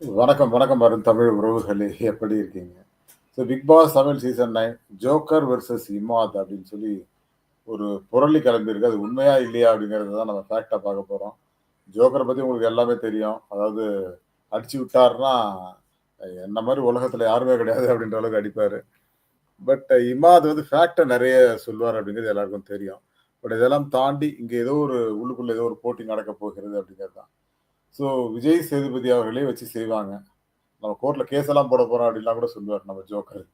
வணக்கம், வணக்கம் வரும் தமிழ் உறவுகளே! எப்படி இருக்கீங்க? So Bigg Boss Tamil season nine joker versus Imad அப்படின்னு சொல்லி ஒரு புரளி கிளம்பியிருக்கு. அது உண்மையா? இல்லையா? அப்படிங்கிறத தான் நம்ம ஃபேக்டாக பார்க்க போகிறோம் ஜோக்கரை பற்றி உங்களுக்கு எல்லாமே தெரியும். அதாவது அடிச்சு விட்டாருன்னா, என்ன மாதிரி உலகத்தில் யாருமே கிடையாது அப்படின்ற அளவுக்கு அடிப்பார் பட் இமாத் வந்து ஃபேக்டை நிறைய சொல்லுவார் அப்படிங்கிறது எல்லாருக்கும் தெரியும். பட் இதெல்லாம் தாண்டி இங்கே ஏதோ ஒரு உள்ளுக்குள்ளே ஏதோ ஒரு போட்டி நடக்க போகிறது அப்படிங்கிறது தான். ஸோ விஜய் சேதுபதி அவர்களே வச்சு செய்வாங்க. நம்ம கோர்ட்ல கேஸ் எல்லாம் போட போறோம் அப்படின்லாம் கூட சொல்லுவார் நம்ம ஜோக்கர்.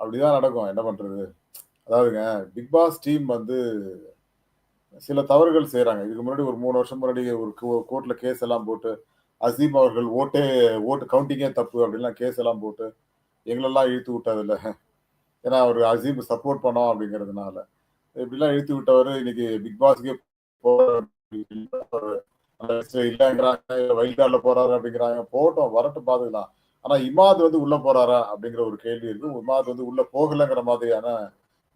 அப்படிதான் நடக்கும். என்ன பண்றது? அதாவதுங்க பிக் பாஸ் டீம் வந்து சில தவறுகள் செய்கிறாங்க இதுக்கு முன்னாடி ஒரு மூணு வருஷம் முன்னாடி ஒரு கோ கோர்ட்ல கேஸ் எல்லாம் போட்டு, அசீம் அவர்கள் ஓட்டே ஓட்டு கவுண்டிங்கே தப்பு அப்படின்லாம் கேஸ் எல்லாம் போட்டு, எங்களெல்லாம் இழுத்து விட்டதில்ல ஏன்னா அவர் அசீம் சப்போர்ட் பண்ணோம் அப்படிங்கிறதுனால. இப்படிலாம் இழுத்து விட்டவர் இன்னைக்கு பிக் பாஸ்க்கே இல்லைங்கிறாங்க வைல்ட் கார்ட்ல போறாரு அப்படிங்கிறாங்க. போட்டோம் வரட்டும் பார்த்துக்கலாம். ஆனா இமாத் வந்து உள்ள போறாரா? அப்படிங்கிற ஒரு கேள்வி இருக்கு. இமாத் வந்து உள்ள போகலங்கிற மாதிரியான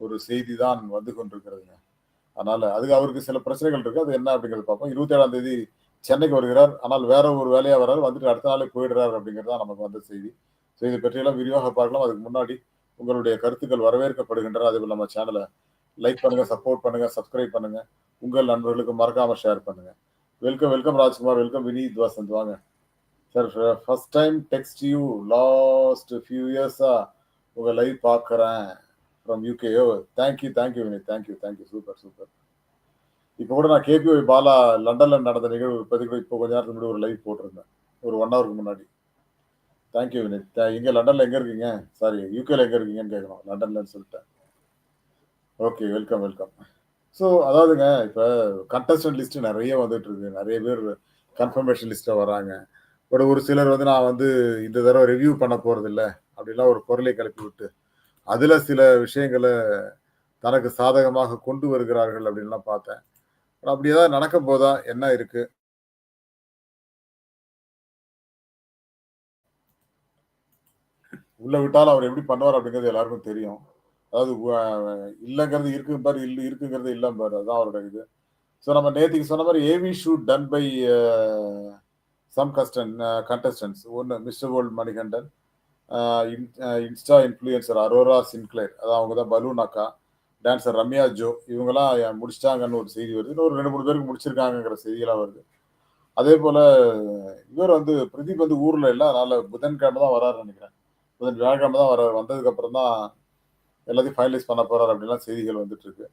ஒரு செய்தி தான் வந்து கொண்டிருக்கிறதுங்க. அதனால அதுக்கு அவருக்கு சில பிரச்சனைகள் இருக்கு. அது என்ன அப்படிங்கிறது பார்ப்போம். 27ஆம் தேதி சென்னைக்கு வருகிறார். ஆனால் வேற ஒரு வேலையா வர்றாரு. வந்துட்டு அடுத்த நாளே போயிடுறாரு அப்படிங்கிறது தான் நமக்கு வந்த செய்தி. ஸோ பற்றியெல்லாம் விரிவாக பார்க்கலாம். அதுக்கு முன்னாடி உங்களுடைய கருத்துக்கள் வரவேற்கப்படுகின்றன. அதேபோல நம்ம சேனலை லைக் பண்ணுங்க, சப்போர்ட் பண்ணுங்க, சப்ஸ்கிரைப் பண்ணுங்க. உங்கள் நண்பர்களுக்கு மறக்காம ஷேர் பண்ணுங்க. Welcome, welcome Rajkumar. Welcome Vineeth Vasanth வாங்க. Sir first time text you last few இயர்ஸா உங்க லைவ் பார்க்குறேன் from UK oh thank you, thank you Vineeth. Thank you, thank you. Super, super. இப்போ கூட நான் கேபிஓ பாலா லண்டன்ல நடந்த நிகழ்வு பத்தி கூட இப்போ கொஞ்ச நேரத்துக்கு முன்னாடி ஒரு லைவ் போட்டிருந்தேன். ஒரு ஒன் ஹவருக்கு முன்னாடி. Thank you Vineeth. த எங்க லண்டன்ல எங்க இருக்கீங்க? சாரி யூகேல எங்க இருக்கீங்கன்னு கேட்கணும். லண்டன்லன்னு சொல்லிட்டேன். ஓகே. Welcome, welcome. ஸோ அதாவதுங்க இப்போ கண்டஸ்டன்ட் லிஸ்ட் நிறைய வந்துட்டு இருக்கு. நிறைய பேர் கன்ஃபர்மேஷன் லிஸ்ட்ல வராங்க. பட் ஒரு சிலர் வந்து நான் வந்து இந்த தடவை ரிவ்யூ பண்ண போறதில்ல அப்படின்லாம் ஒரு பொருளை கிளப்பி விட்டு, அதுல சில விஷயங்களை தனக்கு சாதகமாக கொண்டு வருகிறார்கள் அப்படின்லாம் பார்த்தேன். அப்படி ஏதாவது நடக்கப் போதா? என்ன இருக்கு? உள்ள விட்டாலும் அவர் எப்படி பண்ணுவார் அப்படிங்கிறது எல்லாருக்கும் தெரியும். அதாவது இல்லைங்கிறது இருக்கு பாரு இல்லை இருக்குங்கிறது இல்லம்பாரு. அதான் அவரோட இது. ஸோ நம்ம நேத்திக்கு சொன்ன மாதிரி AV shoot done by some கஸ்டன் contestants ஒன்று mister world Manikandan, in insta influencer Aurora Sinclair. அதான் அவங்க தான் பலூன் அக்கா, டான்சர் ரம்யா ஜோ இவங்கெல்லாம் முடிச்சிட்டாங்கன்னு ஒரு செய்தி வருது. இன்னும் ஒரு 2, 3 பேருக்கு முடிச்சிருக்காங்கங்கிற செய்தியெல்லாம் வருது. அதே போல் இவர் வந்து பிரதீப் வந்து ஊரில் இல்லை அதனால் புதன்கிழமை தான் வராருன்னு நினைக்கிறேன் புதன் வியாழக்கிழமை தான் வராரு. வந்ததுக்கப்புறம் தான் எல்லாத்தையும் ஃபைனலைஸ் பண்ண போறாரு அப்படின்லாம் செய்திகள் வந்துட்டு இருக்கு.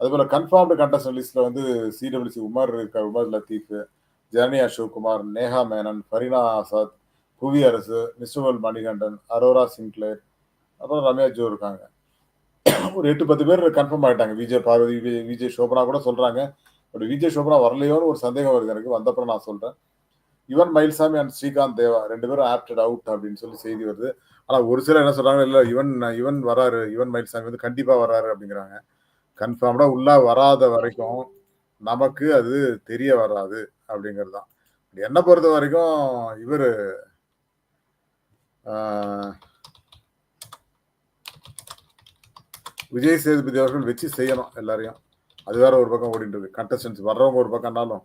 அதுபோல கன்ஃபார்ம்டு கண்டஸ்டன் லிஸ்ட்ல வந்து சிடபிள்யூசி உமர் இருக்கார். உமர் லத்தீஃப், ஜனனி அசோக்குமார், நேஹா மேனன், ஃபரினா ஆசாத், புவி அரசு, மிஸ்டர் மணிகண்டன், அரோரா சின்க்ளேர், அப்புறம் ரம்யா ஜோ இருக்காங்க. ஒரு 8, 10 பேர் கன்ஃபார்ம் ஆயிட்டாங்க. விஜய் பார்வதி, விஜய் சோபனா கூட சொல்றாங்க. பட் விஜய் சோபனா வரலையோன்னு ஒரு சந்தேகம் வருது எனக்கு. வந்தப்புறம் நான் சொல்றேன். யுவன் மயில்சாமி அண்ட் ஸ்ரீகாந்த் தேவா ரெண்டு பேரும் ஆப்டட் அவுட் அப்படின்னு சொல்லி செய்தி வருது. ஆனா ஒரு சிலர் என்ன சொல்றாங்க, இல்ல யுவன் இவன் வராரு. யுவன் மயில்சாமி வந்து கண்டிப்பா வராரு அப்படிங்கிறாங்க. கன்ஃபார்ம்டா உள்ள வராத வரைக்கும் நமக்கு அது தெரிய வராது அப்படிங்கிறது தான். என்ன பொறுத்த வரைக்கும் இவரு விஜய் சேதுபதி அவர்கள் வச்சு செய்யணும் எல்லாரையும். அது வேற ஒரு பக்கம் ஓடிட்டு இருக்கு. கண்டஸ்டன்ஸ் வர்றவங்க ஒரு பக்கம்னாலும்,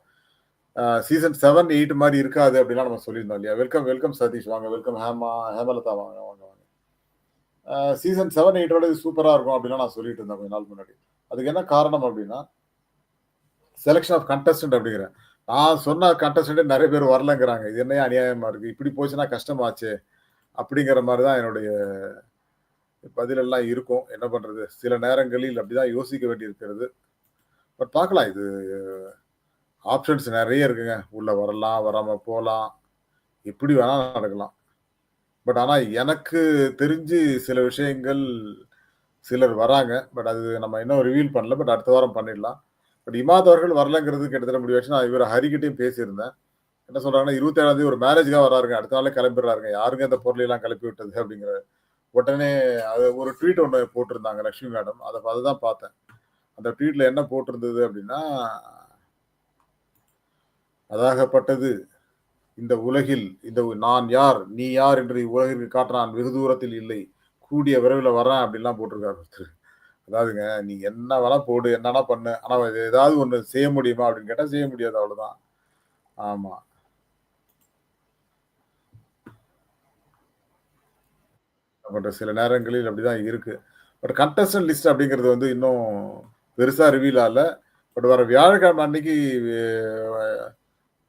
சீசன் செவன் எயிட் மாதிரி இருக்காது அப்படின்லாம் நம்ம சொல்லியிருந்தோம் இல்லையா? வெல்கம், வெல்கம் சதீஷ் வாங்க. வெல்கம் ஹேமா ஹேமலதா வாங்க, வாங்க, வாங்க. சீசன் 7, 8ஓட இது சூப்பராக இருக்கும் அப்படின்லாம் நான் சொல்லிட்டு இருந்தேன் கொஞ்ச நாள் முன்னாடி. அதுக்கு என்ன காரணம் அப்படின்னா, செலெக்ஷன் ஆஃப் கண்டஸ்டன்ட் அப்படிங்கிறேன். நான் சொன்ன கண்டஸ்டன்ட்டே நிறைய பேர் வரலங்கிறாங்க. இது என்னையே அநியாயமாக இருக்குது இப்படி போச்சுன்னா கஷ்டமாச்சே. அப்படிங்கிற மாதிரி தான் என்னுடைய பதிலெல்லாம் இருக்கும். என்ன பண்ணுறது சில நேரங்களில் அப்படிதான் யோசிக்க வேண்டியிருக்கிறது. பட் பார்க்கலாம். இது ஆப்ஷன்ஸ் நிறைய இருக்குங்க. உள்ள வரலாம், வராம போகலாம் எப்படி வேணாலும் நடக்கலாம். பட் ஆனால் எனக்கு தெரிஞ்சு சில விஷயங்கள் சிலர் வராங்க. பட் அது நம்ம இன்னும் ரிவீல் பண்ணல. பட் அடுத்த வாரம் பண்ணிடலாம். பட் இமாத் அவர்கள் வரலங்கிறது கிட்டத்தட்ட முடிவாச்சு. நான் இவர் ஹரிக்கிட்டையும் பேசியிருந்தேன். என்ன சொல்கிறாங்கன்னா 27ஆம் தேதி ஒரு மேரேஜ்க்காக வராருங்க. அடுத்த நாளே கிளம்பிடுறாருங்க. யாருங்க அந்த பொருளையெல்லாம் கிளப்பி விட்டது அப்படிங்கிற உடனே அது ஒரு ட்வீட் ஒன்று போட்டிருந்தாங்க லக்ஷ்மி மேடம். அதை அதுதான் பார்த்தேன். அந்த ட்வீட்டில் என்ன போட்டிருந்தது அப்படின்னா அதாகப்பட்டது இந்த உலகில் இந்த நான் யார்? நீ யார்? என்று இவ்வுலகிற்கு காட்ட நான் வெகு தூரத்தில் இல்லை. கூடிய விரைவில் வரேன் அப்படின்லாம் போட்டிருக்காரு ஒருத்தர். அதாவதுங்க நீ என்ன வேணா போடு, என்னன்னா பண்ணு. ஆனால் ஏதாவது ஒன்று செய்ய முடியுமா? அப்படின்னு கேட்டால் செய்ய முடியாது அவ்வளோதான் ஆமாம் பட் சில நேரங்களில் அப்படிதான் இருக்கு பட் கண்டஸ்டன் லிஸ்ட் அப்படிங்கிறது வந்து இன்னும் பெருசாக ரிவீல் ஆகல பட் வர வியாழக்கிழமை அன்னைக்கு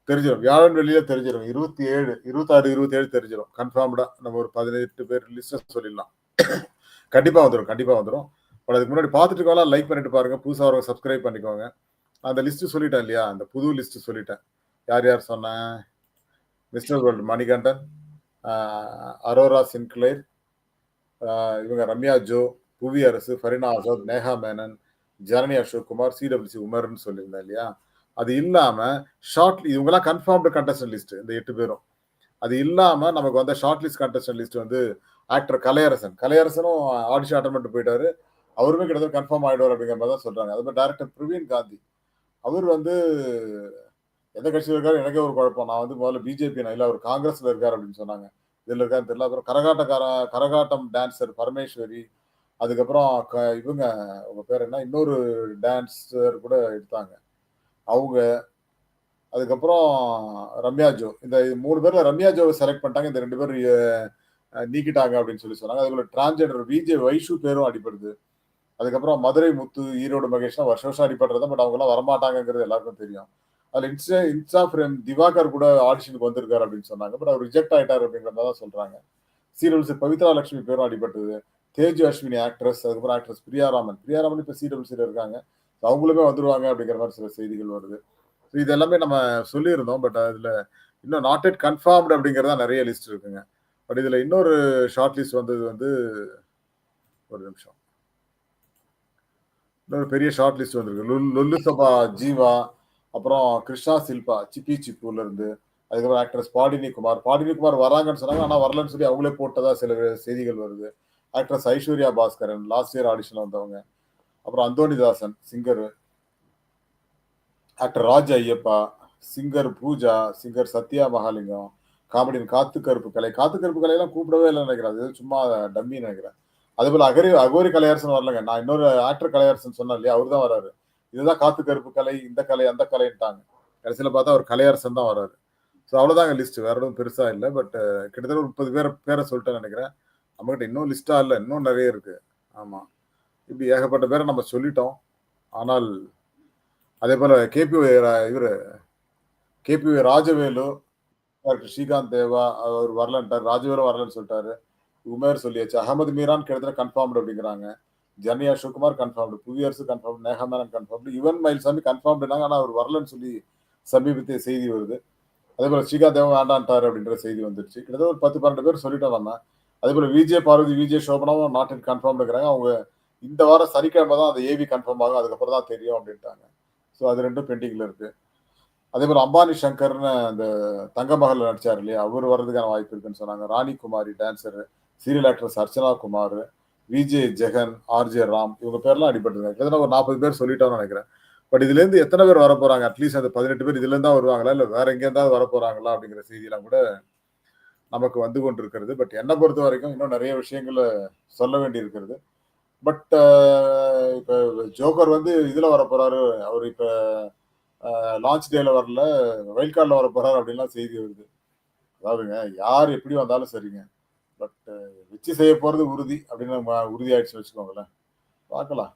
தெரிஞ்சிடும் வியாழன் வெளியில தெரிஞ்சிடும் இருபத்தி ஏழு இருபத்தாறு இருபத்தி ஏழு தெரிஞ்சிடும் கன்ஃபார்ம்டா நம்ம ஒரு பதினெட்டு பேர் லிஸ்ட் சொல்லிடலாம். கண்டிப்பா வந்துடும் கண்டிப்பா வந்துடும் பட் அதுக்கு முன்னாடி பார்த்துட்டு இருக்கலாம் லைக் பண்ணிட்டு பாருங்க. புதுசாக வரவங்க சப்ஸ்கிரைப் பண்ணிக்கோங்க. அந்த லிஸ்ட் சொல்லிட்டேன் இல்லையா? அந்த புது லிஸ்ட் சொல்லிட்டேன். யார் யார் சொன்னேன் mister world Manikandan Aurora Sinclair இவங்க ரம்யா ஜோ புவி அரசு ஃபரினா ஆசாத் நேஹா மேனன் ஜனனி அசோக் குமார் சிடபிள்யூசி உமர்னு சொல்லியிருந்தேன் இல்லையா? அது இல்லாம ஷார்ட் இவங்கெல்லாம் கன்ஃபார்ம்டு கண்டஸ்டன் லிஸ்ட் இந்த எட்டு பேரும். அது இல்லாம நமக்கு வந்த ஷார்ட் லிஸ்ட் கண்டஸ்டன் லிஸ்ட் வந்து ஆக்டர் கலையரசன். கலையரசனும் ஆடிஷன் அட்டன் பண்ணிட்டு போயிட்டாரு. அவருமே கிட்டத்தட்ட கன்ஃபார்ம் ஆகிடுவார் அப்படிங்கிற மாதிரி தான் சொல்றாங்க. அது மாதிரி டேரக்டர் பிரவீன் காந்தி. அவர் வந்து எந்த கட்சியில் இருக்காரு? எனக்கே ஒரு குழப்பம். நான் வந்து முதல்ல பிஜேபி நான் இல்லை அவர் காங்கிரஸ்ல இருக்காரு அப்படின்னு சொன்னாங்க. இதில் இருக்காருன்னு தெரியல. அப்புறம் கரகாட்டக்கார கரகாட்டம் டான்ஸர் பரமேஸ்வரி அதுக்கப்புறம் க- இவங்க உங்க பேர் என்ன? இன்னொரு டான்ஸர் கூட எடுத்தாங்க. அவங்க அதுக்கப்புறம் ரம்யா ஜோ. இந்த மூணு பேர்ல ரம்யா ஜோவை செலக்ட் பண்ணிட்டாங்க. இந்த ரெண்டு பேர் நீக்கிட்டாங்க அப்படின்னு சொல்லி சொன்னாங்க. அதுக்குள்ள டிரான்ஜெண்டர் விஜே வைஷு பேரும் அடிபடுது. அதுக்கப்புறம் மதுரை முத்து ஈரோடு மகேஷ்லாம் வருஷம் வருஷம் அடிபடுறது. பட் அவங்க எல்லாம் வரமாட்டாங்கிறது எல்லாருக்கும் தெரியும். அதுல இன்ஸ்டா இன்ஸ்டா ஃப்ரேம் திவாகர் கூட ஆடிஷனுக்கு வந்திருக்காரு அப்படின்னு சொன்னாங்க. பட் அவர் ரிஜெக்ட் ஆயிட்டார் அப்படிங்கிறத தான் சொல்றாங்க. சீரியல்ஸ் பவித்ரா லட்சுமி பேரும் அடிபட்டது. தேஜு அஸ்வினி ஆக்ட்ரஸ் அதுக்கப்புறம் ஆக்ட்ரஸ் பிரியாராமன் பிரியாராமன் இப்போ சீரியல்ஸில் இருக்காங்க. அவங்களுமே வந்துருவாங்க அப்படிங்கிற மாதிரி சில செய்திகள் வருது. ஸோ இது எல்லாமே நம்ம சொல்லியிருந்தோம் பட் அதில் இன்னும் நாட் இட் கன்ஃபார்ம்டு அப்படிங்கிறதா நிறைய லிஸ்ட் இருக்குங்க. பட் இதில் இன்னொரு ஷார்ட் லிஸ்ட் வந்தது வந்து ஒரு நிமிஷம். இன்னொரு பெரிய ஷார்ட் லிஸ்ட் வந்திருக்கு. லுல்- லுல்லு சபா ஜீவா அப்புறம் கிருஷ்ணா சில்பா சிப்பி சிப்புல இருந்து அதுக்கப்புறம் ஆக்ட்ரஸ் பாடினி குமார். பாடினி குமார் வராங்கன்னு சொன்னாங்க ஆனால் வரலன்னு சொல்லி அவங்களே போட்டதா சில செய்திகள் வருது. Actress Aishwarya Bhaskaran last year audition வந்தவங்க. அப்புறம் Anthonydasan singer actor Raj Ayyappa singer Pooja singer Sathya Mahalingam காமெடியின் காத்து கருப்பு கலை. காத்து கருப்பு கலையெல்லாம் கூப்பிடவே இல்லை நினைக்கிறேன். அது சும்மா டம்மி நினைக்கிறேன். அதே போல் அகரி அகோரி கலையரசன் வரலங்க. நான் இன்னொரு ஆக்டர் கலையரசன் சொன்னேன் இல்லையா? அவர் தான் வராரு. இதுதான் காத்து கருப்பு கலை இந்த கலை அந்த கலைன்ட்டாங்க. கடைசியில் பார்த்தா அவர் கலையரசன் தான் வராரு. ஸோ அவ்வளோதாங்க லிஸ்ட் வேற எதுவும் பெருசாக இல்லை. பட் கிட்டத்தட்ட ஒரு முப்பது பேர் பேரை சொல்லிட்டேன்னு நினைக்கிறேன். நம்மகிட்ட இன்னும் லிஸ்ட்டாக இல்லை. இன்னும் நிறைய இருக்குது ஆமாம் இப்படி ஏகப்பட்ட பேரை நம்ம சொல்லிட்டோம். ஆனால் அதே போல் கேபி இவர் கேபி ராஜவேலு டாக்டர் ஸ்ரீகாந்த் தேவா அவர் வரலன்ட்டார் ராஜவேலு வரலன்னு சொல்லிட்டாரு. உமேர் சொல்லியாச்சு. அகமது மீரான் கிட்டத்தட்ட கன்ஃபார்ம்டு அப்படிங்கிறாங்க. ஜனனி அசோக்குமார் கன்ஃபார்ம்டு புவியரசு கன்ஃபார்ம் நேகமேனன் கன்ஃபார்ம்டு யுவன் மயில்சாமி கன்ஃபார்ம்டுனாங்க ஆனால் அவர் வரலன்னு சொல்லி சமீபத்திய செய்தி வருது. அதே போல் ஸ்ரீகாந்த் தேவா வேண்டான்ட்டார் அப்படின்ற செய்தி வந்துருச்சு. கிட்டத்தட்ட ஒரு பத்து பன்னெண்டு பேர் சொல்லிட்டோம் நம்ம. அதே போல் விஜய் பார்வதி விஜய் சோபனாவும் நாட்டின் கன்ஃபார்ம் இருக்கிறாங்க அவங்க இந்த வாரம் சனிக்கிழமை தான் அந்த ஏவி கன்ஃபார்ம் ஆகும் அதுக்கப்புறம் தான் தெரியும் அப்படின்ட்டாங்க. ஸோ அது ரெண்டும் பெண்டிங்கில் இருக்கு. அதே மாதிரி அம்பானி சங்கர்னு அந்த தங்க மகள் நடிச்சார் இல்லையா? அவர் வர்றதுக்கான வாய்ப்பு இருக்குன்னு சொன்னாங்க. Rani Kumari dancer serial actress Archana Kumar VJ Jegan RJ Ram இவங்க பேர்லாம் அடிபட்டுருக்காங்க கிட்டத்தட்ட ஒரு நாற்பது பேர் சொல்லிட்டோம்னு நினைக்கிறேன். பட் இதுலேருந்து எத்தனை பேர் வர போகிறாங்க அட்லீஸ்ட் அந்த பதினெட்டு பேர் இதுலேருந்து தான் வருவாங்களா? இல்லை வேற எங்கேருந்தாவது வர போகிறாங்களா அப்படிங்கிற செய்தியெல்லாம் கூட நமக்கு வந்து கொண்டிருக்கிறது. பட் என்னை பொறுத்த வரைக்கும் இன்னும் நிறைய விஷயங்களை சொல்ல வேண்டி இருக்கிறது பட் uh, இப்ப ஜோக்கர் வந்து இதுல வர போகிறாரு அவர் இப்ப uh, லான்ச் டேல வரல. வைல்ட் கார்டில் வர போகிறாரு அப்படின்லாம் செய்தி வருது. அதாவதுங்க யார் எப்படி வந்தாலும் சரிங்க. பட் uh, வச்சு செய்ய போறது உறுதி அப்படின்னு நம்ம உறுதி ஆயிடுச்சுன்னு வச்சுக்கோங்களேன். பார்க்கலாம்.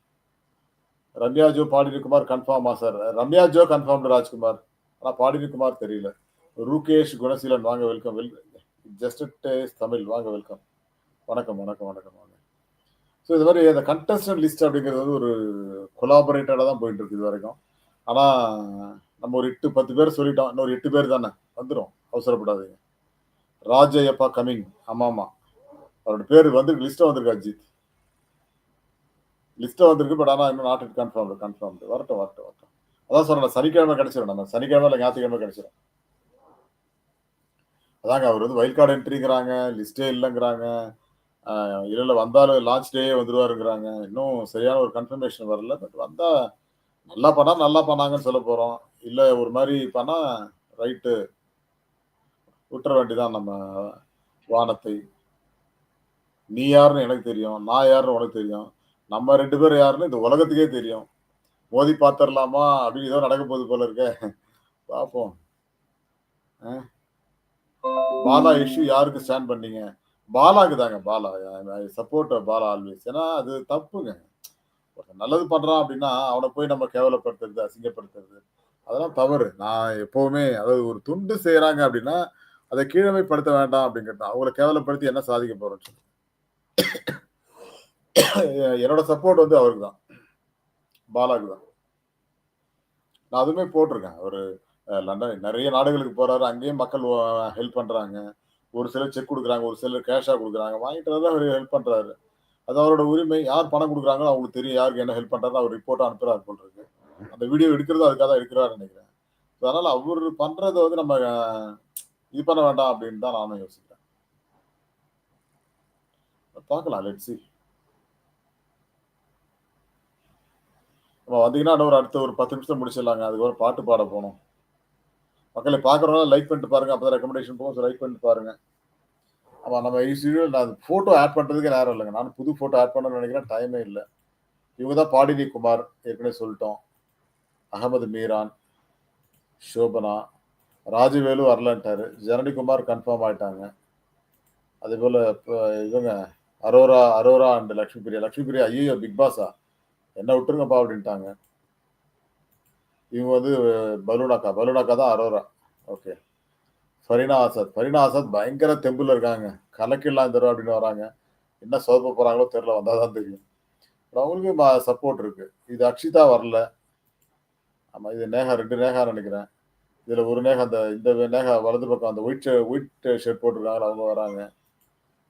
ரம்யா ஜோ பாடினி குமார் கன்ஃபார்மா சார் ரம்யா ஜோ கன்ஃபார்ம் ராஜ்குமார். ஆனால் பாடினி குமார் தெரியல. ரூகேஷ் குணசீலன் வாங்க welcome well just days Tamil. வாங்க வெல்கம் வணக்கம் வணக்கம் வணக்கம். ஸோ இது மாதிரி அந்த கண்டஸ்டன்ட் லிஸ்ட் அப்படிங்கிறது வந்து ஒரு கொலாபரேட்டடாக தான் போயிட்டு இருக்கு இது வரைக்கும். ஆனால் நம்ம ஒரு எட்டு பத்து பேர் சொல்லிட்டோம். இன்னொரு எட்டு பேர் தானே? வந்துடும் அவசரப்படாதீங்க. ராஜயப்பா கமிங் ஆமாம் ஆமாம் அவரோட பேர் வந்துருக்கு. லிஸ்ட்டை வந்திருக்கு அஜித். லிஸ்ட்டை வந்திருக்கு பட் ஆனால் இன்னும் நாட் கன்ஃபார்ம் கன்ஃபார்ம் வரட்டும் வரட்டும் வரட்டும். அதான் சொன்னேன் சனிக்கிழமை கிடைச்சிடும் நம்ம சனிக்கிழமை இல்லை ஞாயிற்றுக்கிழமை கிடைச்சிடும் அதாங்க அவர் வந்து வைல்ட் கார்டு என்ட்ரிங்கிறாங்க லிஸ்ட்டே இல்லைங்கிறாங்க. இல்லை வந்தாலும் லான்ச் டே வந்துருவாருங்கிறாங்க. இன்னும் சரியான ஒரு கன்ஃபர்மேஷன் வரல. பட் வந்தால் நல்லா பண்ணால் நல்லா பண்ணாங்கன்னு சொல்ல போகிறோம் இல்லை ஒரு மாதிரி பண்ணால் ரைட்டு விட்டுற வேண்டிதான் நம்ம வானத்தை. நீ யாருன்னு எனக்கு தெரியும் நான் யாருன்னு உனக்கு தெரியும். நம்ம ரெண்டு பேரும் யாருன்னு இந்த உலகத்துக்கே தெரியும். மோதி பார்த்துடலாமா அப்படின்னு ஏதோ நடக்க போகுது போல இருக்க. பார்ப்போம் பாலா இஷ்யூ யாருக்கு ஸ்டாண்ட் பண்ணீங்க? பாலாக்கு தாங்க பாலா சப்போர்ட் பாலா ஆல்வேஸ் ஏன்னா அது தப்புங்க. ஒருத்தன் நல்லது பண்றான் அப்படின்னா அவனை போய் நம்ம கேவலப்படுத்துறது அசிங்கப்படுத்துறது. அதெல்லாம் தவறு. நான் எப்பவுமே அதாவது ஒரு துண்டு செய்யறாங்க அப்படின்னா அதை கீழமைப்படுத்த வேண்டாம் அப்படிங்கிறது அவங்கள கேவலப்படுத்தி என்ன சாதிக்க போறோம்னு சொல்லி என்னோட சப்போர்ட் வந்து அவருக்கு தான். பாலாக்கு தான் நான் அதுவுமே போட்டிருக்கேன். ஒரு லண்டன் நிறைய நாடுகளுக்கு போறாரு. அங்கேயும் மக்கள் ஹெல்ப் பண்றாங்க. ஒரு சிலர் செக் கொடுக்குறாங்க ஒரு சிலர் கேஷாக கொடுக்குறாங்க. வாங்கிட்டு தான் அவர் ஹெல்ப் பண்ணுறாரு அது அவரோட உரிமை. யார் பணம் கொடுக்குறாங்களோ அவங்களுக்கு தெரியும் யாருக்கு என்ன ஹெல்ப் பண்ணுறாரு அவர் ரிப்போர்ட் அனுப்புறாரு போல் அந்த வீடியோ எடுக்கிறது அதுக்காக தான் எடுக்கிறாரு நினைக்கிறேன். அதனால் அவர் பண்ணுறதை வந்து நம்ம இது பண்ண வேண்டாம் அப்படின்னு தான் நானும் யோசிக்கிறேன். பார்க்கலாம் லெட்ஸி நம்ம வந்தீங்கன்னா ஒரு அடுத்த ஒரு பத்து நிமிஷம் முடிச்சிடலாங்க. அதுக்கப்புறம் பாட்டு பாட போகணும். மக்களை பார்க்குறவங்க லைக் பண்ணிட்டு பாருங்க. அப்போ தான் ரெக்கமெண்டேஷன் போகும் லைக் பண்ணிட்டு பாருங்க. ஆமாம் நம்ம யூஸ்வல் நான் ஃபோட்டோ ஆட் பண்ணுறதுக்கு நேரம் இல்லைங்க. நான் புது ஃபோட்டோ ஆட் பண்ணணும்னு நினைக்கிறேன். டைமே இல்லை. இவங்க தான் பாடினி குமார் ஏற்கனவே சொல்லிட்டோம். அகமது மீரான் சோபனா ராஜவேலு வரலன்ட்டாரு. ஜனனிகுமார் கன்ஃபார்ம் ஆகிட்டாங்க அதே போல் இப்போ இவங்க Aurora Aurora and Lakshmi Priya Lakshmi Priya ஐயோ பிக் பாஸா என்ன விட்டுருங்கப்பா அப்படின்ட்டாங்க. இவங்க வந்து பலூனாக்கா பலூனாக்கா தான் அரோரா. ஓகே. ஃபரினா ஆசாத் ஃபரினா ஆசாத் பயங்கர தெம்புல இருக்காங்க. கலக்கில்லாம் தரும் அப்படின்னு வராங்க. என்ன சோப்ப போகிறாங்களோ தெரில வந்தால் தான் தெரியும். அவங்களுக்கு சப்போர்ட் இருக்குது இது அக்ஷிதா வரல. ஆமாம் இது நேகா ரெண்டு நேகா நினைக்கிறேன். இதில் ஒரு நேகா அந்த இந்த நேகா வலது பக்கம் அந்த ஒயிட் ஒயிட் ஷர்ட் போட்டிருக்காங்க அவங்க வராங்க.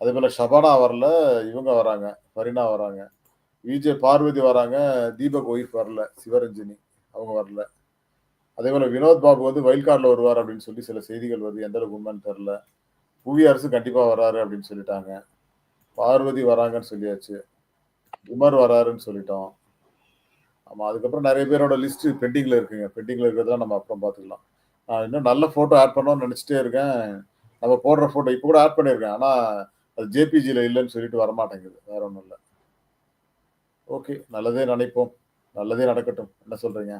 அதே போல் ஷபானா வரல இவங்க வராங்க. ஃபரினா வராங்க. விஜய் பார்வதி வராங்க. தீபக் ஒய்ஃப் வரல. சிவரஞ்சினி. அவங்க வரல. அதே போல வினோத் பாபு வந்து வைல்ட் கார்டில் வருவார் அப்படின்னு சொல்லி சில செய்திகள் வருது. எந்த அளவுக்கு உண்மைன்னு தெரில புவி அரசு கண்டிப்பாக வராரு அப்படின்னு சொல்லிட்டாங்க. பார்வதி வராங்கன்னு சொல்லியாச்சு. உமர் வராருன்னு சொல்லிட்டோம். ஆமாம் அதுக்கப்புறம் நிறைய பேரோட லிஸ்ட் பெண்டிங்கில் இருக்குங்க. பெண்டிங்கில் இருக்கிறதெல்லாம் நம்ம அப்புறம் பார்த்துக்கலாம். நான் இன்னும் நல்ல ஃபோட்டோ ஆட் பண்ணோம்னு நினச்சிட்டே இருக்கேன். நம்ம போடுற ஃபோட்டோ இப்போ கூட ஆட் பண்ணியிருக்கேன். ஆனால் அது ஜேபிஜியில் இல்லைன்னு சொல்லிட்டு வரமாட்டேங்குது. வேற ஒன்றும் இல்லை. ஓகே நல்லதே நினைப்போம். நல்லதே நடக்கட்டும். என்ன சொல்றீங்க?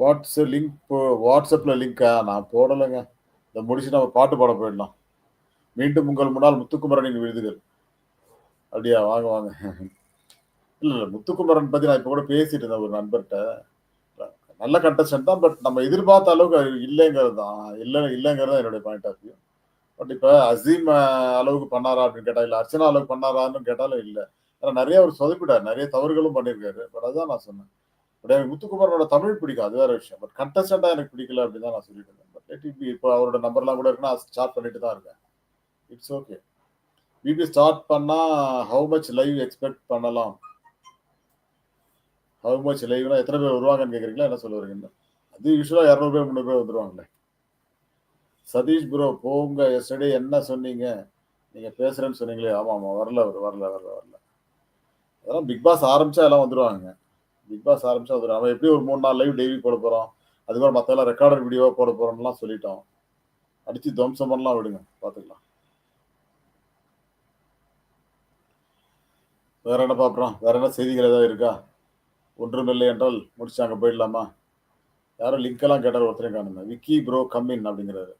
வாட்ஸ் லிங்க் வாட்ஸ்அப்பில் லிங்க்கா நான் போடலைங்க. இதை முடிச்சு நம்ம பாட்டு பாட போயிடலாம். மீண்டும் உங்கள் முன்னால் முத்துக்குமரனின் விருதுகள். அப்படியா வாங்க வாங்க. இல்லை இல்லை முத்துக்குமரன் பற்றி நான் இப்போ கூட பேசிட்டு இருந்தேன் ஒரு நண்பர்கிட்ட. நல்ல கண்டஸ்டன்ட் தான் பட் நம்ம எதிர்பார்த்த அளவுக்கு இல்லைங்கிறது தான். இல்லை இல்லைங்கிறது தான் என்னுடைய பாயிண்ட் ஆஃப் வியூ பட் இப்போ அசீம் அளவுக்கு பண்ணாரா அப்படின்னு கேட்டால் இல்லை அர்ச்சனா அளவுக்கு பண்ணாரான்னு கேட்டாலும் இல்லை. ஆனால் நிறைய அவர் சொதப்பிட்டார். நிறைய தவறுகளும் பண்ணியிருக்காரு. பட் அதுதான் நான் சொன்னேன். பட் எனக்கு முத்துக்குமாரோட தமிழ் பிடிக்கும் அது வேற விஷயம். பட் கண்டஸ்டண்டாக எனக்கு பிடிக்கல அப்படின்னு தான் நான் சொல்லிட்டு இருந்தேன். பட் லெட் இட் பி இப்போ அவரோட நம்பர்லாம் கூட இருக்குன்னா ஸ்டார்ட் பண்ணிட்டு தான் இருக்கேன். இட்ஸ் ஓகே பிபி ஸ்டார்ட் பண்ணா ஹவு மச் லைவ் எக்ஸ்பெக்ட் பண்ணலாம்? ஹவு மச் லைவ்னா எத்தனை பேர் வருவாங்கன்னு கேட்குறீங்களா என்ன சொல்ல வரீங்க? அது யூஸ்வலாக இரநூறு பேர் முந்நூறு பேர் வந்துருவாங்களே. சதீஷ் ப்ரோ போங்க. எஸ்டர்டே என்ன சொன்னீங்க? நீங்கள் பேசுகிறேன்னு சொன்னீங்களே. ஆமாம் ஆமாம். வரல அவர் வரல வரல வரல. அதெல்லாம் பிக் பாஸ் ஆரம்பிச்சா எல்லாம் வந்துடுவாங்க பிக் பாஸ் ஆரம்பிச்சா வந்துடும் அவன் எப்படி ஒரு மூணு நாள் லைவ் டெய்லி போட போறோம்? அதுக்கப்புறம் மற்ற எல்லாம் ரெக்கார்டர் வீடியோவா போட போறோம்லாம் சொல்லிட்டோம். அடிச்சு துவம்சம் பண்ணலாம் விடுங்க. பாத்துக்கலாம். வேற என்ன பாக்குறோம் வேற என்ன செய்திகள் ஏதாவது இருக்கா? ஒன்றும் இல்லை என்றால் முடிச்சு அங்கே போயிடலாமா? யாரும் லிங்க் எல்லாம் கேட்டார் ஒருத்தரையும் காணுங்க. விக்கி ப்ரோ கம்மின் அப்படிங்கிறாரு.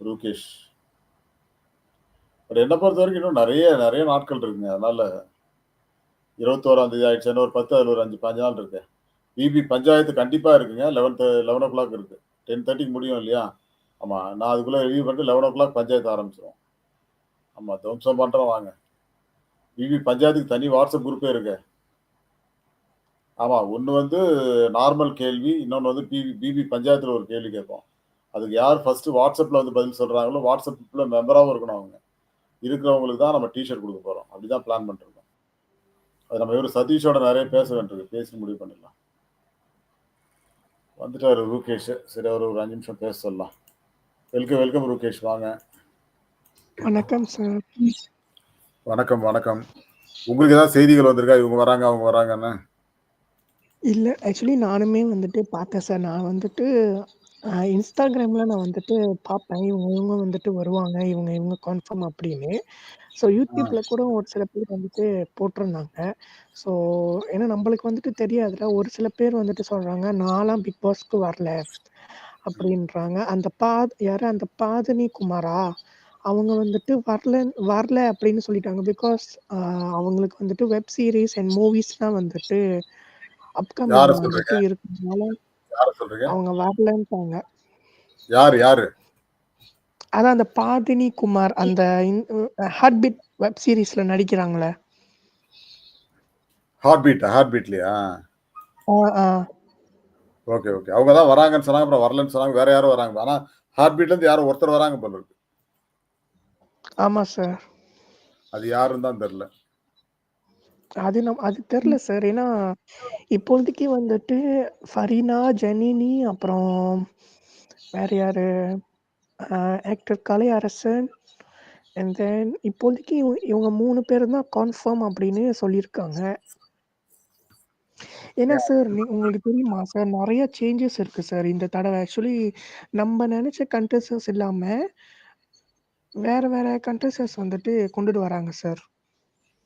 ரூகேஷ். பட் என்னை பொறுத்த வரைக்கும் இன்னும் நிறைய நிறைய நாட்கள் இருக்குங்க. அதனால இருபத்தோராம் தேதி ஆயிடுச்சுன்னு ஒரு பத்து அதில் ஒரு அஞ்சு பாஞ்சு நாள் இருக்கு. பிபி பஞ்சாயத்து கண்டிப்பாக இருக்குங்க. லெவன்த்து லெவன் ஓ கிளாக் இருக்கு. டென் தேர்ட்டிக்கு முடியும் இல்லையா? ஆமாம் நான் அதுக்குள்ளே ரிவ்யூ பண்ணிட்டு லெவன் ஓ கிளாக் பஞ்சாயத்து ஆரம்பிச்சிடும் ஆமாம் துவம்சம் பண்ணுறோம் வாங்க. பிபி பஞ்சாயத்துக்கு தனி வாட்ஸ்அப் குரூப்பே இருக்கு. ஆமாம் ஒன்று வந்து நார்மல் கேள்வி இன்னொன்று வந்து பிபி பிபி பஞ்சாயத்தில் ஒரு கேள்வி கேட்போம். அதுக்கு யார் ஃபஸ்ட்டு வாட்ஸ்அப்பில் வந்து பதில் சொல்கிறாங்களோ வாட்ஸ்அப்பில் மெம்பராகவும் இருக்கணும் அவங்க. இருக்கிறவங்களுக்கு தான் நம்ம டிஷர்ட் கொடுக்க போகிறோம் அப்படி தான் பிளான் பண்ணுறோம் அது நம்ம இவர் சதீஷோட நிறைய பேச வேண்டியிருக்கு. பேசி முடிவு பண்ணிடலாம். வந்துட்டாரு ரூகேஷ். சரி அவர் ஒரு அஞ்சு நிமிஷம் பேச சொல்லலாம். Welcome welcome Rukesh. வாங்க. வணக்கம் சார். வணக்கம் வணக்கம். உங்களுக்கு ஏதாவது செய்திகள் வந்திருக்கா? இவங்க வராங்க அவங்க வராங்கன்னு. இல்ல ஆக்சுவலி நானுமே வந்துட்டு பார்த்தேன் சார். நான் வந்துட்டு இன்ஸ்டாகிராம்ல நான் வந்துட்டு பார்ப்பேன். இவங்க இவங்க வந்துட்டு வருவாங்க. இவங்க இவங்க கன்ஃபார்ம் அப்படின்னு. ஸோ யூடியூப்ல கூட ஒரு சில பேர் வந்துட்டு போட்டிருந்தாங்க ஸோ ஏன்னா நம்மளுக்கு வந்துட்டு தெரியாதுல ஒரு சில பேர் வந்துட்டு சொல்றாங்க நான்லாம் பிக் பாஸ்க்கு வரல அப்படின்றாங்க அந்த பா யாரு அந்த பாதனி குமாரா அவங்க வந்துட்டு வரல வரல அப்படின்னு சொல்லிட்டாங்க. பிகாஸ் அவங்களுக்கு வந்துட்டு வெப் சீரிஸ் அண்ட் மூவிஸ்லாம் வந்துட்டு சொல்றீங்க? வந்துட்டு? அவங்க வரலன்ட்டாங்க. யாரு? யாரு? அதான் அந்த பாதினி குமார் அந்த இன் ஹார்ட் பீட் வெப் சீரிஸ்ல நடிக்கிறாங்கல்ல. ஹார்ட் பீட்டா? ஹார்ட் பீட்லயா? ஆ, ஆ. Okay, okay. அவங்க தான் வராங்கன்னு சொன்னாங்க. அப்புறம் வரலன்னு சொன்னாங்க. வேற யாரோ வராங்க. ஆனா ஹார்ட் பீட்லருந்து யாரோ ஒருத்தர் வராங்க போல இருக்கு. ஆமா சார். அது யாருன்னு தான் தெரியல. அது நம் அது தெரியல சார். ஏன்னா இப்போதைக்கு வந்துட்டு ஃபரீனா, ஜெனினி அப்புறம் வேற யாரு? ஆக்டர் கலையரசன் அண்ட் தென் இப்போதைக்கு இவ இவங்க 3 பேரும் தான் கன்ஃபார்ம் அப்படின்னு சொல்லியிருக்காங்க. ஏன்னா சார் உங்களுக்கு தெரியுமா சார் நெறைய சேஞ்சஸ் இருக்கு சார் இந்த தடவ. ஆக்சுவலி நம்ம நெனச்ச கண்டெஸ்டன்ஸ் இல்லாம வேற வேற கண்டெஸ்டன்ஸ் வந்துட்டு கொண்டுட்டு வராங்க சார்.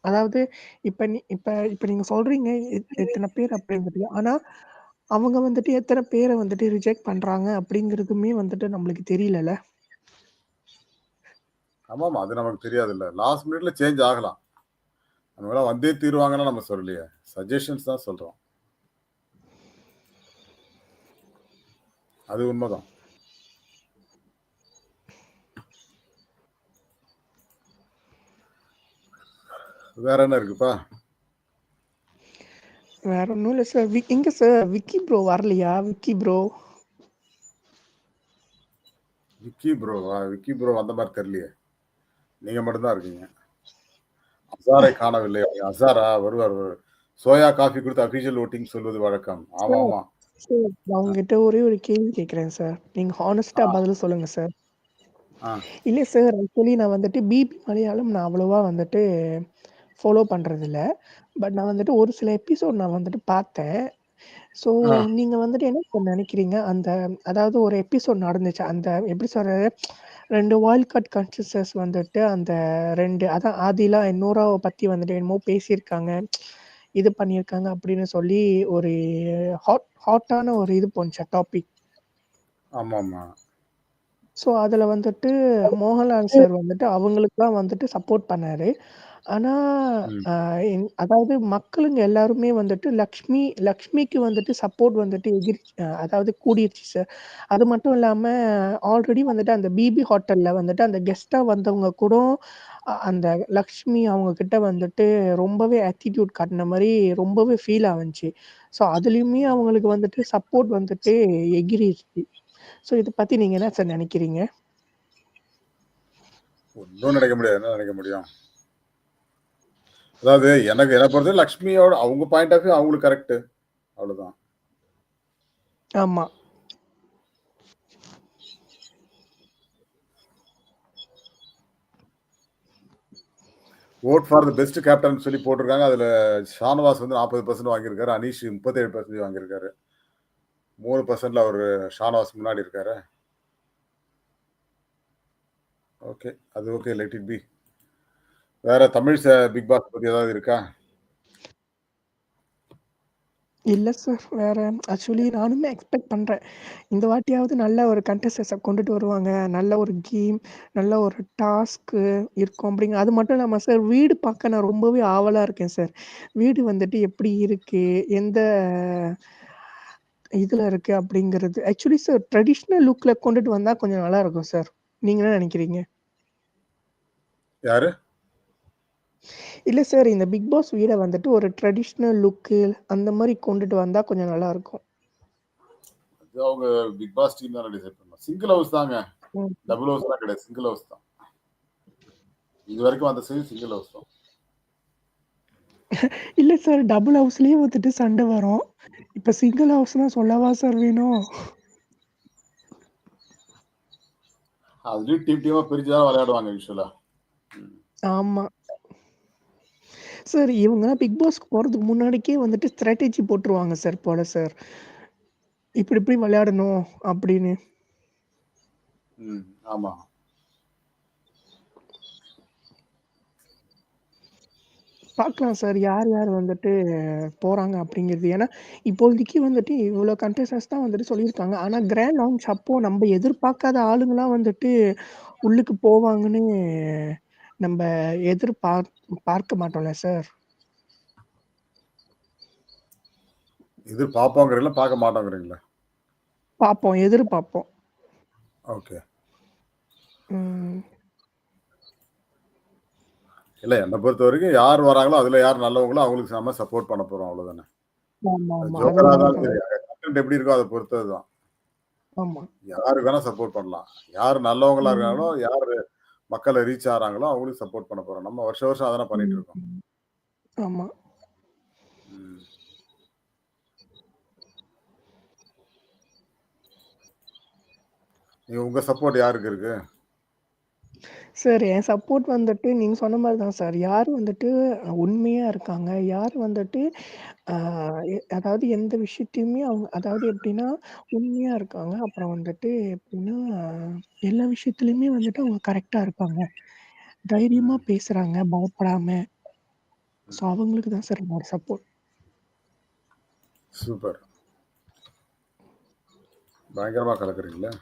அதாவது இப்ப நீ இப்ப இப்ப நீங்க சொல்றீங்க இத் இத்தன பேர் அப்படிங்கிறது. ஆனா அவங்க வந்துட்டு எத்தனை பேரை வந்துட்டு ரிஜெக்ட் பண்றாங்க அப்படிங்கிறதுமே வந்துட்டு நம்மளுக்கு தெரியலல்ல. ஆமாம் அது நமக்கு தெரியாதுல்ல. லாஸ்ட் மினிட்ல சேஞ்ச் ஆகலாம். அவங்கலாம் வந்தே தீருவாங்கன்னா நம்ம சொல்லலையே. சஜஷன்ஸ் தான் சொல்றோம். அது உண்மைதான் வேற என்ன இருக்குப்பா? வேற ஒண்ணும் இல்ல சார். வி எங்க சார் விக்கி ப்ரோ வரலையா? Vicky bro. விக்கி ப்ரோவா? விக்கி ப்ரோ வந்த மாரி தெரியலையே. நீங்க மட்டும் தான் இருக்கீங்க. அசாரை காணவில்லை. அசாரா? வருவார். சோயா காஃபி குடுத்து அபிஷியல் வோட்டிங் சொல்வது வழக்கம். சார் நான் உங்ககிட்ட ஒரே ஒரு கேள்வி கேட்கிறேன் சார். நீங்க ஹானஸ்ட்டா ஆ. பதில் சொல்லுங்க சார். இல்ல சார் ஆக்சுவலி நான் வந்துட்டு பிபி மலையாளம் நான் அவ்வளவா வந்துட்டு ஃபாலோ பண்றதில்ல. பட் நான் வந்துட்டு ஒரு சில எபிசோட் நான் வந்துட்டு பார்த்தேன். ஸோ ஆ. நீங்க வந்துட்டு என்ன நெனைக்கிறீங்க? அந்த அதாவது ஒரு எபிசோட் நடந்துச்சு. அந்த எப்படி சொல்றது? 2 வைல்ட் கார்ட் கன்டெஸ்டன்ட்ஸ் வந்துட்டு அந்த 2 அதான் ஆதிலா, நூராவ பத்தி வந்துட்டு என்னமோ பேசியிருக்காங்க. இது பண்ணியிருக்காங்க அப்படின்னு சொல்லி ஒரு ஹாட் ஹாட்டான ஒரு இது போணுச்சா டாபிக். ஆமாமா. ஸோ அதுல வந்துட்டு மோகன்லால் சார் வந்துட்டு அவங்களுக்குலாம் வந்துட்டு சப்போர்ட் பண்ணாரு. ஆனா ம். என் அதாவது மக்களுங்க எல்லாருமே வந்துட்டு லக்ஷ்மி லக்ஷ்மிக்கு வந்துட்டு சப்போர்ட் வந்துட்டு எகிரிச் அ அதாவது கூடிருச்சு சார். அது மட்டும் இல்லாம ஆல்ரெடி வந்துட்டு அந்த பிபி ஹோட்டல்ல வந்துட்டு அந்த கெஸ்ட்டா வந்தவங்க கூட அ அந்த லக்ஷ்மி அவங்க கிட்ட வந்துட்டு ரொம்பவே ஆட்டிட்யூட் காட்டுன மாரி ரொம்பவே ஃபீல் ஆவுனுச்சு. ஸோ அதுலயுமே அவங்களுக்கு வந்துட்டு சப்போர்ட் வந்துட்டு எகிறிருச்சு. ஸோ இத பத்தி நீங்க என்ன சார் நெனைக்கிறீங்க? ஒண்ணும் நினைக்க முடியாது. என்ன நினைக்க முடியும்? அதாவது எனக்கு என்ன பொறுத்தவரை லக்ஷ்மியோட அவங்க பாயிண்ட் ஆஃப் அவங்களுக்கு கரெக்ட்டு. அவ்வளவுதான். ஆமா. Vote for the best captain சொல்லி போட்டிருக்காங்க. அதுல ஷானவாஸ் வந்து 40% வாங்கியிருக்காரு. அனீஷ் 37% வாங்கியிருக்காரு. 3%ல அவரு ஷானவாஸ் முன்னாடி இருக்காரு. ஓகே. அது ஓகே. Let it be. வேற தமிழ் பிக் பாஸ் பத்தி ஏதாவது இருக்கா? இல்ல சார். வேற ஆக்சுவலி நானுமே எக்ஸ்பெக்ட் பண்றேன். இந்த வாட்டியாவது நல்ல ஒரு கண்டெஸ்டன்ட்ஸ கொண்டுட்டு வருவாங்க. நல்ல ஒரு கேம், நல்ல ஒரு டாஸ்க்கு இருக்கும் அப்படிங்க அது மட்டும் இல்லாம சார் வீடு பார்க்க நான் ரொம்பவே ஆவலா இருக்கேன் சார். வீடு வந்துட்டு எப்படி இருக்கு? எந்த இதுல இருக்கு அப்படிங்கிறது. ஆக்சுவலி சார் ட்ரெடிஷனல் லுக்ல கொண்டுட்டு வந்தா கொஞ்சம் நல்லா இருக்கும் சார். நீங்க என்ன நெனைக்கிறீங்க? யாரு? இல்ல சார் இந்த பிக் பாஸ் வீட வந்துட்டு ஒரு ட்ரெடிஷனல் லுக்கு அந்த மாரி கொண்டுட்டு வந்தா கொஞ்சம் நல்லாருக்கும். அது அவங்க பிக் பாஸ் டீம் தானே டிசைட் பண்ணணும். சிங்கிள் ஹவுஸ் தாங்க. டபுள் ஹவுஸ்லாம் கிடையாது. சிங்கிள் ஹவுஸ் தான். இதுவரைக்கும் வந்த சீரிஸ் சிங்கிள் ஹவுஸ் தான். இல்ல சார் டபுள் ஹவுஸ்லயே வந்துட்டு சண்ட வரும். இப்ப சிங்கிள் ஹவுஸ்னா சொல்லவா சார் வேணும்? அதுலயும் டீம் டீமா பிரிச்சு தான் விளையாடுவாங்க யூசுவலா. ம். ஆமா. சார் இவங்கலாம் பிக் பாஸ்க்கு போறதுக்கு முன்னாடிக்கே வந்துட்டு ஸ்ட்ராட்டஜி போட்டுருவாங்க சார் போல சார். இப்படி இப்படி விளையாடணும் அப்படின்னு. ம். ஆமா. பார்க்கலாம் சார். யார் யார் வந்துட்டு போறாங்க அப்படிங்கிறது. ஏன்னா இப்போதைக்கு வந்துட்டு இவ்வளோ கண்டெஸ்டன்ட்ஸ் தான் வந்துட்டு சொல்லியிருக்காங்க. ஆனா கிராண்ட் லான்ச் அப்போ நம்ம எதிர்பார்க்காத ஆளுங்கலாம் வந்துட்டு உள்ளுக்கு போவாங்கன்னு நம்ப எதிர்பார் பார்க்க மாட்டோம்ல சார். எதிர் பார்ப்போங்கிறீங்களா? பார்க்க மாட்டோங்கிறீங்களா? பார்ப்போம். எதிர்பார்ப்போம். ஓகே. ம். இல்ல என்ன பொறுத்தவரைக்கும் யார் வராங்களோ, அதுல யார் நல்லவங்களோ அவங்களுக்கு நம்ம சப்போர்ட் பண்ண போறோம் அவ்வளவுதானே. எப்படி இருக்கோ அத பொறுத்தது தான். ஆமா. யாருக்கு வேணா சப்போர்ட் பண்ணலாம். யார் நல்லவங்களா. இருக்காங்களோ, யாரு மக்கள ரீச் ஆகுறாங்களோ அவங்களுக்கு சப்போர்ட் பண்ண போறோம். நம்ம வருஷம் வருஷம் அதானே பண்ணிட்டு. இருக்கோம். ஆமா. உங்க சப்போர்ட் யாருக்கு இருக்கு? சார் என் சப்போர்ட் வந்துட்டு நீங்க சொன்ன மாரி தான் சார். யார் வந்துட்டு உண்மையா இருக்காங்க, யார் வந்துட்டு அதாவது எந்த விஷயத்தையுமே அவங்க அதாவது எப்படின்னா, உண்மையா இருக்காங்க. அப்புறம் வந்துட்டு எப்படின்னா, எல்லா விஷயத்துலயுமே வந்துட்டு அவங்க கரெக்ட்டா இருப்பாங்க. தைரியமா ம். பேசுறாங்க, பயப்படாம. ஸோ. அவங்களுக்கு தான் சார் என்னோட சப்போர்ட். சூப்பர். பயங்கரமா கலக்குறீங்களே!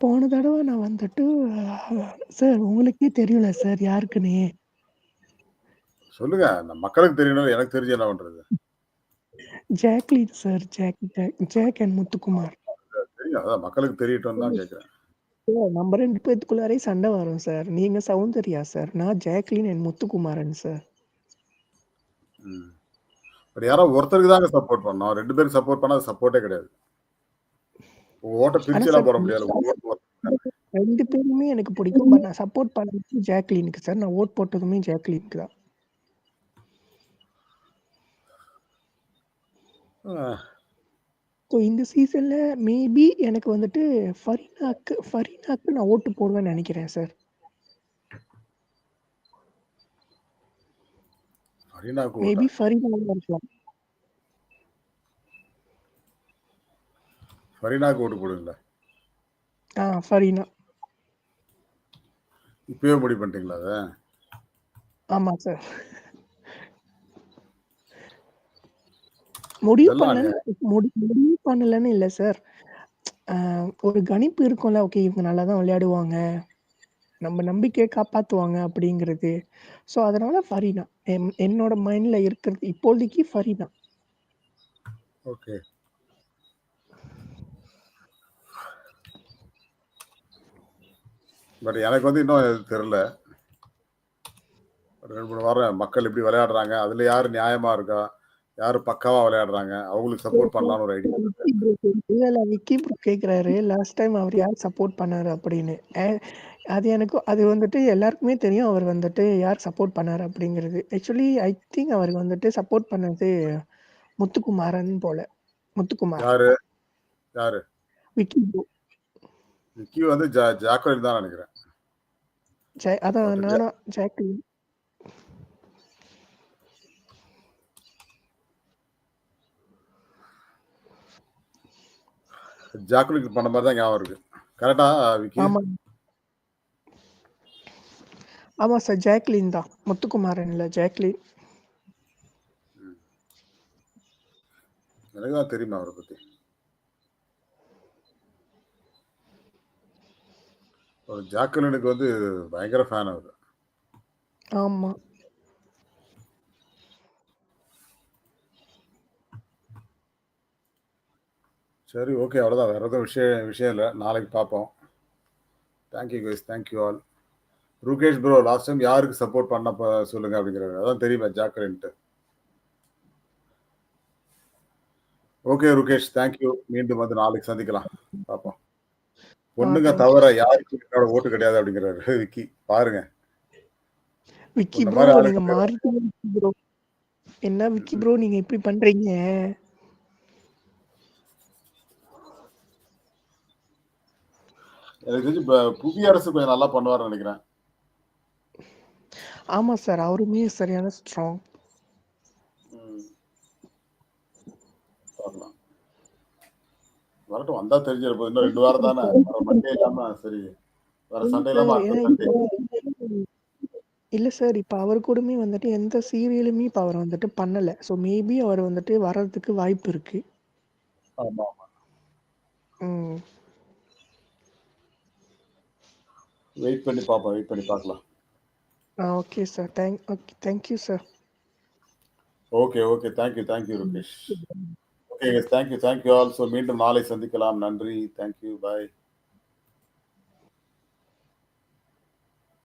போன தடவ நான் வந்துட்டு சார் உங்களுக்கே தெரியும்ல சார் யாருக்குன்னு. சொல்லுங்க. மக்களுக்கு தெரியணும். எனக்கு தெரிஞ்சு என்ன பண்றது? Jacqueline sir. Jack Jack and Muthukumar. தெரியும். அதான் மக்களுக்கு தெரியட்டும்னு தான் கேட்கிறேன். நம்ம 2 பேத்துக்குள்ளாரயே சண்டை வரும் சார். நீங்க சௌந்தர்யா சார். நான் Jacqueline and Muthukumaran sir. But யாரோ ஒருத்தருக்கு தாங்க சப்போர்ட் பண்ணணும். 2 பேருக்கு சப்போர்ட் பண்ணா அது சப்போர்ட்டே கிடையாது. உங்க ஓட்ட பிரிச்சுலாம் போட முடியாது. 2 பேருமே எனக்கு பிடிக்கும். பட் நான் சப்போர்ட் பண்ணது ஜாக்லீனுக்கு சார். நான் ஓட் போட்டதுமே ஜாக்லீனுக்கு தான். ஸோ இந்த சீசன்ல மேபி எனக்கு வந்துட்டு ஃபரீனாக்கு ஃபரீனாக்கு நான் ஓட்டு போடுவேன்னு நெனைக்கிறேன் சார். மேபி ஃபரீனாவா இருக்கலாம். ஃபரீனாக்கு ஓட்டு போடுவீங்களா? ஆ ஃபரீனா. இப்பயே முடிவு பண்ணிட்டீங்களா அத? ஆமா சார். முடிவு முடி முடிவு பண்ணலன்னு இல்ல சார். ஒரு கணிப்பு இருக்கும்ல. ஓகே இவங்க நல்லா தான் விளையாடுவாங்க. நம்ம நம்பிக்கைய காப்பாத்துவாங்க அப்படிங்கிறது. ஸோ அதனால ஃபரீனா. என் என்னோட மைண்ட்ல இருக்கிறது இப்போதைக்கு ஃபரீனா. ஓகே. பட் எனக்கு வந்து இன்னும் தெரியல. 2, 3 வாரம் மக்கள் எப்படி விளையாடுறாங்க? அதுல யாரு நியாயமா இருக்கா? யாரு பக்காவா விளையாடுறாங்க? அவங்களுக்கு சப்போர்ட் பண்ணலாம்னு ஒரு ஐடியா இருக்கு. விக்கி ப்ரோ இல்ல, விக்கி ப்ரோ கேட்குறாரு. லாஸ்ட் டைம் அவர் யார் சப்போர்ட் பண்ணாரு அப்படின்னு. அது எனக்கு அது வந்துட்டு எல்லாருக்குமே தெரியும். அவர் வந்துட்டு யார் சப்போர்ட் பண்ணாரு அப்படிங்கிறது. ஆக்சுவலி ஐ திங்க் அவர் வந்துட்டு சப்போர்ட் பண்ணது முத்துக்குமாரன் போல. முத்துக்குமார். யாரு? யாரு? விக்கி ப்ரோ. விக்கி வந்து ஜாக்வலின் தான் நெனைக்கிறேன். அதான் நானும் ஜாக்லின். பண்ண மாரி தான் ஞாபகம் இருக்கு. கரெக்ட்டா விக்கி? ஆமா. ஆமா சார். ஜாக்லின் தான். முத்துக்குமாரன் இல்ல ஜாக்லின். ம். எனக்கு தான் தெரியுமே அவர பத்தி. ஒரு ஜாக்வலினுக்கு வந்து பயங்கர ஃபேன் அவரு. ஆமா. சரி ஓகே. அவ்வளோதான். வேற எதுவும் விஷயம் விஷயம் இல்ல. நாளைக்கு பார்ப்போம். Thank you guys. Thank you all. Rukesh bro last time யாருக்கு சப்போர்ட் பண்ண சொல்லுங்க அப்படிங்கிறாரு. அதான் தெரியுமே ஜாக்வலின்ட்டு. ஓகே ருகேஷ். Thank you. மீண்டும் வந்து நாளைக்கு சந்திக்கலாம். பார்ப்போம். யூ தவிர என்னோட ஓட்டு கிடையாது அப்படிங்கிறாரு விக்கி. பாருங்க. விக்கி ப்ரோ நீங்க மாறிட்டீங்க ப்ரோ. என்ன விக்கி. ப்ரோ நீங்க இப்படி பண்றீங்க? எனக்கு தெரிஞ்சு ப புவியரசு கொஞ்சம் நல்லா பண்ணுவாருன்னு நெனைக்கிறேன். ஆமா சார். அவருமே சரியான ஸ்ட்ராங். வரட்டும் வந்தா தெரிஞ்சிட போகுது இன்னும் ரெண்டு வாரம் தானே. இல்லாம சரி வர சண்டே இல்லாம இல்ல சார் இப்ப அவர் கூடமே வந்துட்டு எந்த சீரியலுமே இப்ப அவர் வந்துட்டு பண்ணல. சோ மேபி அவர் வந்துட்டு வர்றதுக்கு வாய்ப்பு இருக்கு. ஆமா ஆமா. வெயிட் பண்ணி பாப்போம் வெயிட் பண்ணி பார்க்கலாம் ஆ okay sir thank okay thank you sir okay okay thank you thank you Ramesh okay thank you thank you all so மீண்டும் நாளை சந்திக்கலாம் நன்றி தேங்க்யூ பாய்